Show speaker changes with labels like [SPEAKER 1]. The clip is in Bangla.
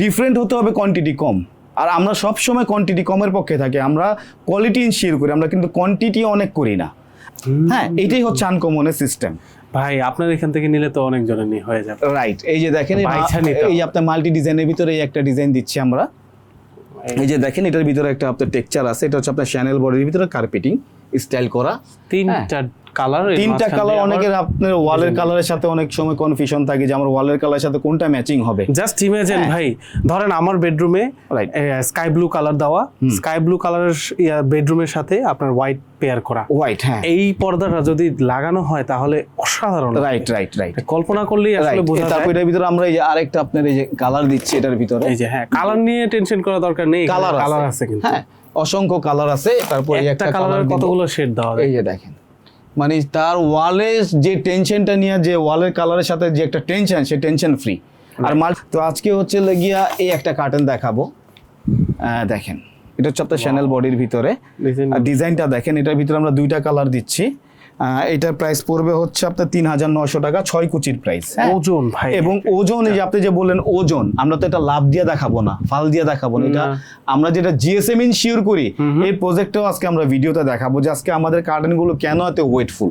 [SPEAKER 1] ডিফারেন্ট হতে হবে কোয়ান্টিটি কম। আর আমরা সব সময় কোয়ান্টিটি কমের পক্ষে থাকি। আমরা কোয়ালিটি ইনশিওর করি আমরা কিন্তু কোয়ান্টিটি অনেক করি না। হ্যাঁ এটাই হচ্ছে আনকমনের সিস্টেম
[SPEAKER 2] ভাই আপনার এখান থেকে নিলে তো অনেক জনের নিয়ে হয়ে যাবে।
[SPEAKER 1] রাইট এই যে দেখেন এই আপনার মাল্টি ডিজাইনের ভিতরে এই একটা ডিজাইন দিচ্ছি আমরা। এই যে দেখেন এটার ভিতরে একটা আপনার টেক্সচার আছে এটা হচ্ছে আপনার শ্যানেল বডির ভিতরে কার্পেটিং স্টাইল করা।
[SPEAKER 2] তিনটা কালার
[SPEAKER 1] হ্যাঁ। তিনটা কালার অনেকের আপনার ওয়ালের কালারের সাথে অনেক সময় কনফিউশন থাকে যে আমার ওয়ালের কালারের সাথে কোনটা ম্যাচিং হবে।
[SPEAKER 2] জাস্ট ইমাজিন ভাই ধরেন আমার বেডরুমে স্কাই ব্লু কালার দেওয়া স্কাই ব্লু কালারের বেডরুমের সাথে আপনার হোয়াইট পেয়ার করা।
[SPEAKER 1] হোয়াইট হ্যাঁ।
[SPEAKER 2] এই পর্দাটা যদি লাগানো হয় তাহলে অসাধারণ
[SPEAKER 1] রাইট রাইট রাইট
[SPEAKER 2] কল্পনা করলেই আসলে বোঝা
[SPEAKER 1] তারপর এটার ভিতরে আমরা এই যে আরেকটা আপনার এই যে কালার দিচ্ছি এটার ভিতরে।
[SPEAKER 2] এই যে হ্যাঁ কালার নিয়ে টেনশন করা দরকার নেই
[SPEAKER 1] কালার
[SPEAKER 2] কালার আছে। কিন্তু।
[SPEAKER 1] হ্যাঁ অসংখ্য কালার আছে। তারপর
[SPEAKER 2] একটা
[SPEAKER 1] একটা কালার
[SPEAKER 2] কালারের কতগুলো শেড দেওয়া
[SPEAKER 1] এই যে দেখেন। মানে তার ওয়ালে যে টেনশনটা নিয়ে যে ওয়ালের কালারের সাথে যে একটা টেনশন সে টেনশন ফ্রি আর মাল তো আজকে হচ্ছে গিয়া এই একটা কার্টেন দেখাবো। আহ, দেখেন এটা হচ্ছে আপনার শ্যানেল বডির ভিতরে। ডিজাইনটা দেখেন এটার ভিতরে আমরা দুইটা কালার দিচ্ছি। এটার প্রাইস পড়বে হচ্ছে আপনার তিন হাজার নশো টাকা ছয় কুচির প্রাইস
[SPEAKER 2] ওজন ভাই।
[SPEAKER 1] এবং ওজন এই যে আপনি যে বললেন ওজন আমরা তো এটা লাভ দিয়ে দেখাবো না ফাল দিয়ে দেখাবো না। এটা আমরা যেটা জিএসএম ইনশিওর করি এই প্রজেক্টটাও আজকে আমরা ভিডিওতে দেখাবো যে আজকে আমাদের কার্টেনগুলো কেন এত ওয়েটফুল